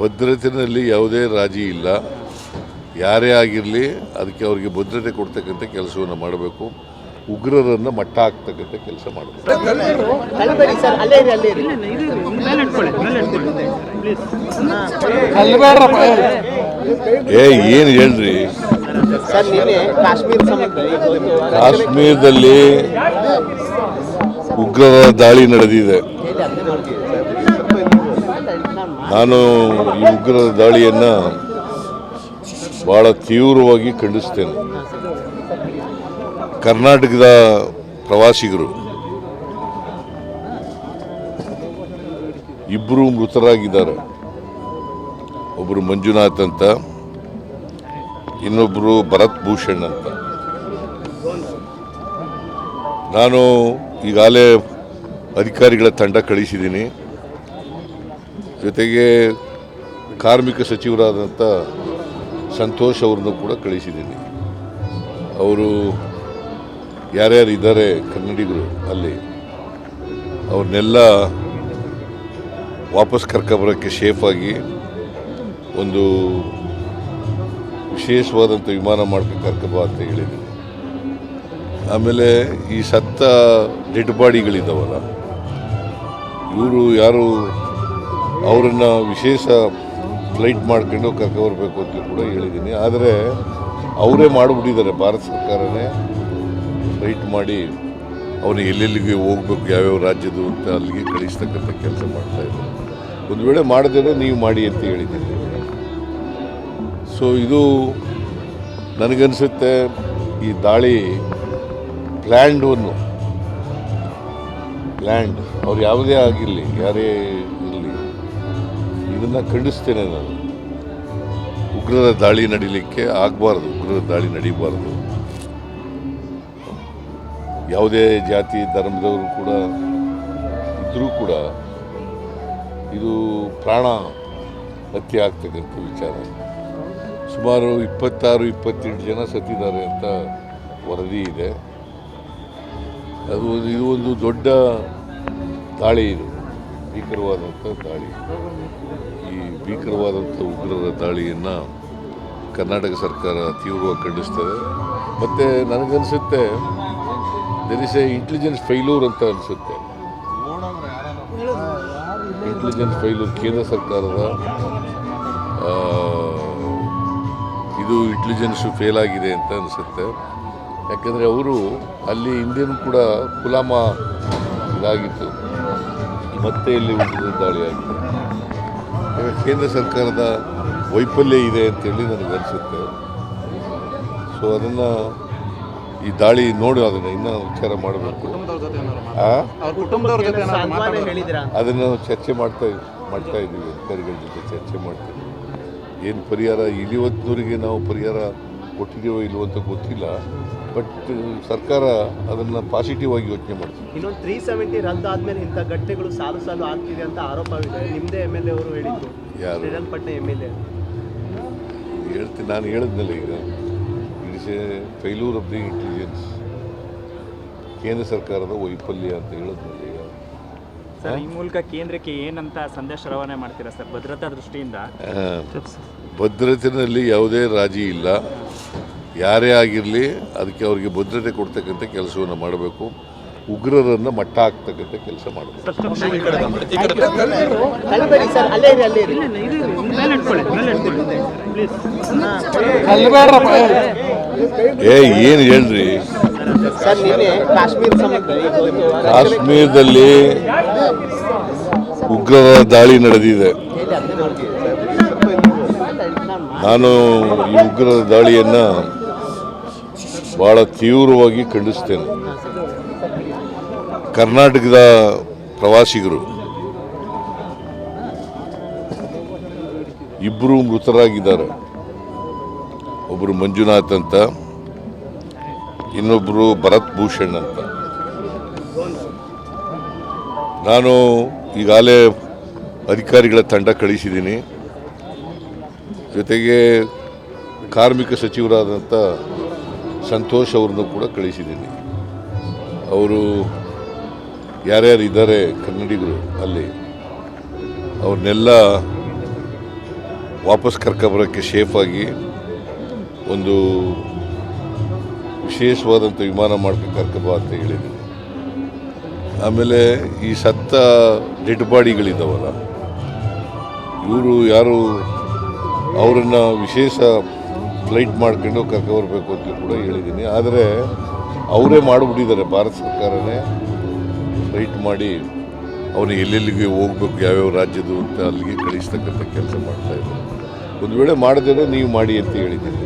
ಭದ್ರತೆಯಲ್ಲಿ ಯಾವುದೇ ರಾಜಿ ಇಲ್ಲ. ಯಾರೇ ಆಗಿರಲಿ ಅದಕ್ಕೆ ಅವರಿಗೆ ಭದ್ರತೆ ಕೊಡ್ತಕ್ಕಂಥ ಕೆಲಸವನ್ನು ಮಾಡಬೇಕು. ಉಗ್ರರನ್ನು ಮಟ್ಟ ಹಾಕ್ತಕ್ಕಂಥ ಕೆಲಸ ಮಾಡಬೇಕು. ಏ ಏನು ಹೇಳ್ರಿ? ಸರ್ ನಿನ್ನೆ ಕಾಶ್ಮೀರ ಸಂಬಂಧ ಕಾಶ್ಮೀರದಲ್ಲಿ ಉಗ್ರರ ದಾಳಿ ನಡೆದಿದೆ. ನಾನು ಈ ಉಗ್ರರ ದಾಳಿಯನ್ನು ಭಾಳ ತೀವ್ರವಾಗಿ ಖಂಡಿಸ್ತೇನೆ ಕರ್ನಾಟಕದ ಪ್ರವಾಸಿಗರು ಇಬ್ಬರು ಮೃತರಾಗಿದ್ದಾರೆ. ಒಬ್ಬರು ಮಂಜುನಾಥ್ ಅಂತ ಇನ್ನೊಬ್ಬರು ಭರತ್ ಭೂಷಣ್ ಅಂತ. ನಾನು ಈಗಾಗಲೇ ಅಧಿಕಾರಿಗಳ ತಂಡ ಕಳಿಸಿದ್ದೀನಿ. ಜೊತೆಗೆ ಕಾರ್ಮಿಕ ಸಚಿವರಾದಂಥ ಸಂತೋಷ್ ಅವ್ರನ್ನೂ ಕೂಡ ಕಳಿಸಿದ್ದೀನಿ. ಅವರು ಯಾರ್ಯಾರು ಇದ್ದಾರೆ ಕನ್ನಡಿಗರು ಅಲ್ಲಿ, ಅವ್ರನ್ನೆಲ್ಲ ವಾಪಸ್ ಕರ್ಕೊಬರೋಕ್ಕೆ ಸೇಫಾಗಿ ಒಂದು ವಿಶೇಷವಾದಂಥ ವಿಮಾನ ಮಾಡ್ಕೊಂಡು ಕರ್ಕೊಬಾ ಅಂತ ಹೇಳಿದ್ದೀನಿ. ಆಮೇಲೆ ಈ ಸತ್ತ ಡೆಡ್ ಬಾಡಿಗಳಿದ್ದಾವಲ್ಲ ಇವರು ಯಾರು ಅವರನ್ನು ವಿಶೇಷ ಫ್ಲೈಟ್ ಮಾಡ್ಕೊಂಡು ಕರ್ಕೊಬರ್ಬೇಕು ಅಂತ ಕೂಡ ಹೇಳಿದ್ದೀನಿ. ಆದರೆ ಅವರೇ ಮಾಡಿಬಿಟ್ಟಿದ್ದಾರೆ. ಭಾರತ ಸರ್ಕಾರನೇ ಫ್ಲೈಟ್ ಮಾಡಿ ಅವನು ಎಲ್ಲೆಲ್ಲಿಗೆ ಹೋಗ್ಬೇಕು, ಯಾವ್ಯಾವ ರಾಜ್ಯದ್ದು ಅಂತ ಅಲ್ಲಿಗೆ ಕಳಿಸ್ತಕ್ಕಂಥ ಕೆಲಸ ಮಾಡ್ತಾ ಇದ್ದಾರೆ. ಒಂದು ವೇಳೆ ಮಾಡಿದರೆ ನೀವು ಮಾಡಿ ಅಂತ ಹೇಳಿದ್ದೀನಿ. ಸೊ ಇದು ನನಗನ್ಸುತ್ತೆ, ಈ ದಾಳಿ ಪ್ಲ್ಯಾಂಡ್ ಒಂದು ಪ್ಲ್ಯಾಂಡ್ ಅವ್ರು ಯಾವುದೇ ಆಗಿರಲಿ, ಯಾರೇ ಇದನ್ನು ಖಂಡಿಸ್ತೇನೆ ನಾನು. ಉಗ್ರರ ದಾಳಿ ನಡೀಲಿಕ್ಕೆ ಆಗಬಾರ್ದು, ಉಗ್ರರ ದಾಳಿ ನಡೀಬಾರ್ದು. ಯಾವುದೇ ಜಾತಿ, ಧರ್ಮದವರು ಕೂಡ ಇದ್ದರೂ ಕೂಡ ಇದು ಪ್ರಾಣ ಹತ್ಯೆ ಆಗ್ತಕ್ಕಂಥ ವಿಚಾರ. ಸುಮಾರು ಇಪ್ಪತ್ತಾರು, ಇಪ್ಪತ್ತೆಂಟು ಜನ ಸತ್ತಿದ್ದಾರೆ ಅಂತ ವರದಿ ಇದೆ. ಅದು, ಇದು ಒಂದು ದೊಡ್ಡ ದಾಳಿ ಇದು. ಭೀಕರವಾದಂಥ ದಾಳಿ. ಈ ಭೀಕರವಾದಂಥ ಉಗ್ರರ ದಾಳಿಯನ್ನು ಕರ್ನಾಟಕ ಸರ್ಕಾರ ತೀವ್ರವಾಗಿ ಖಂಡಿಸ್ತದೆ. ಮತ್ತು ನನಗನ್ಸುತ್ತೆ there is a intelligence failure ಅಂತ ಅನಿಸುತ್ತೆ. ಇಂಟೆಲಿಜೆನ್ಸ್ ಫೈಲೂರ್ ಕೇಂದ್ರ ಸರ್ಕಾರದ ಇದು ಇಂಟೆಲಿಜೆನ್ಸು ಫೇಲ್ ಆಗಿದೆ ಅಂತ ಅನಿಸುತ್ತೆ. ಯಾಕೆಂದರೆ ಅವರು ಅಲ್ಲಿ ಇಂಡಿಯನ್ ಕೂಡ ಕುಲಾಮ ಇದಾಗಿತ್ತು. ಮತ್ತೆ ಇಲ್ಲಿ ಉಗ್ರರ ದಾಳಿ ಆಗಿದೆ. ಇವಾಗ ಕೇಂದ್ರ ಸರ್ಕಾರದ ವೈಫಲ್ಯ ಇದೆ ಅಂತೇಳಿ ನನಗೆ ಅನಿಸುತ್ತೆ. ಸೊ ಅದನ್ನು ಈ ದಾಳಿ ನೋಡಿ ಅದನ್ನು ಇನ್ನೂ ವಿಚಾರ ಮಾಡಬೇಕು. ಅದನ್ನು ನಾವು ಚರ್ಚೆ ಮಾಡ್ತಾ ಮಾಡ್ತಾ ಇದ್ದೀವಿ ಅಧಿಕಾರಿಗಳ ಜೊತೆ ಚರ್ಚೆ ಮಾಡ್ತೀವಿ. ಏನು ಪರಿಹಾರ? ಇಲ್ಲಿವತ್ತಿನವರೆಗೆ ನಾವು ಪರಿಹಾರ ಕೊಟ್ಟಿದ್ದೀವೋ ಇಲ್ವೋ ಅಂತ ಗೊತ್ತಿಲ್ಲ. ಬಟ್ ಸರ್ಕಾರ ಅದನ್ನು ಪಾಸಿಟಿವ್ ಆಗಿ ಯೋಚನೆ ಮಾಡ್ತೀವಿ ಇನ್ನೊಂದು ತ್ರೀ ಸೆವೆಂಟಿ ಆದಮೇಲೆ ಇಂಥ ಗಟ್ಟೆಗಳು ಸಾಲು ಸಾಲು ಆಗ್ತಿದೆ ಅಂತ ಆರೋಪವಿದೆ. ನಿಮ್ಮದೇ ಎಂ ಎಲ್ ಎ ಅವರು ಹೇಳಿದ್ರು ಯಾರು? ಶ್ರೀರಂಗಪಟ್ಟಣ ಎಂ ಎಲ್ ಎ ಹೇಳ್ತೀನಿ ನಾನು ಹೇಳಿದ್ನಲ್ಲ ಈಗ. It's a failure of the intelligence ಕೇಂದ್ರ ಸರ್ಕಾರದ ವೈಫಲ್ಯ ಅಂತ ಹೇಳಿದ್ನಲ್ಲ ಈಗ. ಸರ್ ಈ ಮೂಲಕ ಕೇಂದ್ರಕ್ಕೆ ಏನಂತ ಸಂದೇಶ ರವಾನೆ ಮಾಡ್ತೀರಾ ಸರ್ ಭದ್ರತಾ ದೃಷ್ಟಿಯಿಂದ? ಭದ್ರತೆಯಲ್ಲಿ ಯಾವುದೇ ರಾಜಿ ಇಲ್ಲ. ಯಾರೇ ಆಗಿರಲಿ ಅದಕ್ಕೆ ಅವರಿಗೆ ಭದ್ರತೆ ಕೊಡ್ತಕ್ಕಂಥ ಕೆಲಸವನ್ನು ಮಾಡಬೇಕು. ಉಗ್ರರನ್ನು ಮಟ್ಟ ಹಾಕ್ತಕ್ಕಂಥ ಕೆಲಸ ಮಾಡಬೇಕು. ಏ ಏನು ಹೇಳ್ರಿ? ಕಾಶ್ಮೀರದಲ್ಲಿ ಉಗ್ರರ ದಾಳಿ ನಡೆದಿದೆ. ನಾನು ಈ ಉಗ್ರರ ದಾಳಿಯನ್ನು ಬಹಳ ತೀವ್ರವಾಗಿ ಖಂಡಿಸ್ತೇನೆ ಕರ್ನಾಟಕದ ಪ್ರವಾಸಿಗರು ಇಬ್ಬರು ಮೃತರಾಗಿದ್ದಾರೆ. ಒಬ್ಬರು ಮಂಜುನಾಥ್ ಅಂತ ಇನ್ನೊಬ್ಬರು ಭರತ್ ಭೂಷಣ್ ಅಂತ. ನಾನು ಈಗಾಗಲೇ ಅಧಿಕಾರಿಗಳ ತಂಡ ಕಳಿಸಿದ್ದೀನಿ. ಜೊತೆಗೆ ಕಾರ್ಮಿಕ ಸಚಿವರಾದಂಥ ಸಂತೋಷ್ ಅವ್ರನ್ನು ಕೂಡ ಕಳಿಸಿದ್ದೀನಿ. ಅವರು ಯಾರ್ಯಾರು ಇದ್ದಾರೆ ಕನ್ನಡಿಗರು ಅಲ್ಲಿ, ಅವ್ರನ್ನೆಲ್ಲ ವಾಪಸ್ ಕರ್ಕೊಬರೋಕ್ಕೆ ಸೇಫಾಗಿ ಒಂದು ವಿಶೇಷವಾದಂಥ ವಿಮಾನ ಮಾಡ್ಕೊಂಡು ಕರ್ಕೊಬಾ ಅಂತ ಹೇಳಿದ್ದೀನಿ. ಆಮೇಲೆ ಈ ಸತ್ತ ಡೆಡ್ ಬಾಡಿಗಳಿದ್ದಾವಲ್ಲ ಇವರು ಯಾರು ಅವರನ್ನು ವಿಶೇಷ ಫ್ಲೈಟ್ ಮಾಡ್ಕೊಂಡು ಕರ್ಕೊಬರ್ಬೇಕು ಅಂತ ಕೂಡ ಹೇಳಿದ್ದೀನಿ. ಆದರೆ ಅವರೇ ಮಾಡಿಬಿಟ್ಟಿದ್ದಾರೆ. ಭಾರತ ಸರ್ಕಾರನೇ ಫ್ಲೈಟ್ ಮಾಡಿ ಅವನು ಎಲ್ಲೆಲ್ಲಿಗೆ ಹೋಗ್ಬೇಕು, ಯಾವ್ಯಾವ ರಾಜ್ಯದ್ದು ಅಂತ ಅಲ್ಲಿಗೆ ಕಳಿಸ್ತಕ್ಕಂಥ ಕೆಲಸ ಮಾಡ್ತಾ ಇದ್ದಾರೆ. ಒಂದು ವೇಳೆ ಮಾಡಿದ್ರೆ ನೀವು ಮಾಡಿ ಅಂತ ಹೇಳಿದ್ದೀನಿ.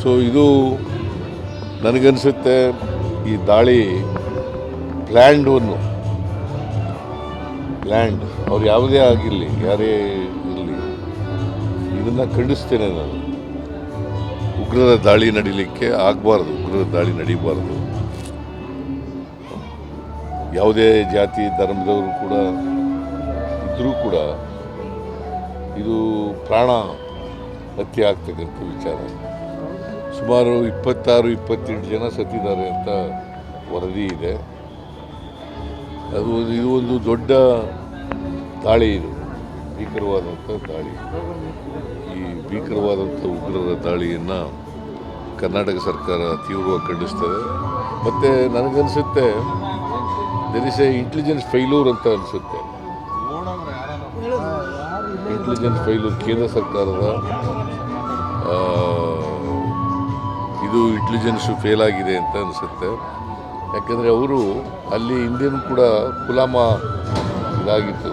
ಸೊ ಇದು ನನಗನ್ಸುತ್ತೆ ಈ ದಾಳಿ ಪ್ಲ್ಯಾಂಡ್ ಒಂದು ಪ್ಲ್ಯಾಂಡ್ ಅವ್ರು ಯಾವುದೇ ಆಗಿರಲಿ, ಯಾರೇ ಇದನ್ನು ಖಂಡಿಸ್ತೇನೆ ನಾನು. ಉಗ್ರರ ದಾಳಿ ನಡೀಲಿಕ್ಕೆ ಆಗಬಾರ್ದು, ಉಗ್ರರ ದಾಳಿ ನಡೀಬಾರ್ದು. ಯಾವುದೇ ಜಾತಿ, ಧರ್ಮದವರು ಕೂಡ ಇದ್ದರೂ ಕೂಡ ಇದು ಪ್ರಾಣ ಹತ್ಯೆ ಆಗ್ತಕ್ಕಂಥ ವಿಚಾರ. ಸುಮಾರು ಇಪ್ಪತ್ತಾರು, ಇಪ್ಪತ್ತೆಂಟು ಜನ ಸತ್ತಿದ್ದಾರೆ ಅಂತ ವರದಿ ಇದೆ. ಅದು, ಇದು ಒಂದು ದೊಡ್ಡ ದಾಳಿ ಇದು. ಭೀಕರವಾದಂಥ ದಾಳಿ. ಈ ಭೀಕರವಾದಂಥ ಉಗ್ರರ ದಾಳಿಯನ್ನು ಕರ್ನಾಟಕ ಸರ್ಕಾರ ತೀವ್ರವಾಗಿ ಖಂಡಿಸ್ತದೆ. ಮತ್ತು ನನಗನ್ಸುತ್ತೆ there is a intelligence failure ಅಂತ ಅನಿಸುತ್ತೆ. ಇಂಟೆಲಿಜೆನ್ಸ್ ಫೈಲೂರ್ ಕೇಂದ್ರ ಸರ್ಕಾರದ ಇದು ಇಂಟೆಲಿಜೆನ್ಸು ಫೇಲ್ ಆಗಿದೆ ಅಂತ ಅನಿಸುತ್ತೆ. ಯಾಕೆಂದರೆ ಅವರು ಅಲ್ಲಿ ಇಂಡಿಯನ್ ಕೂಡ ಕುಲಾಮ ಇದಾಗಿತ್ತು.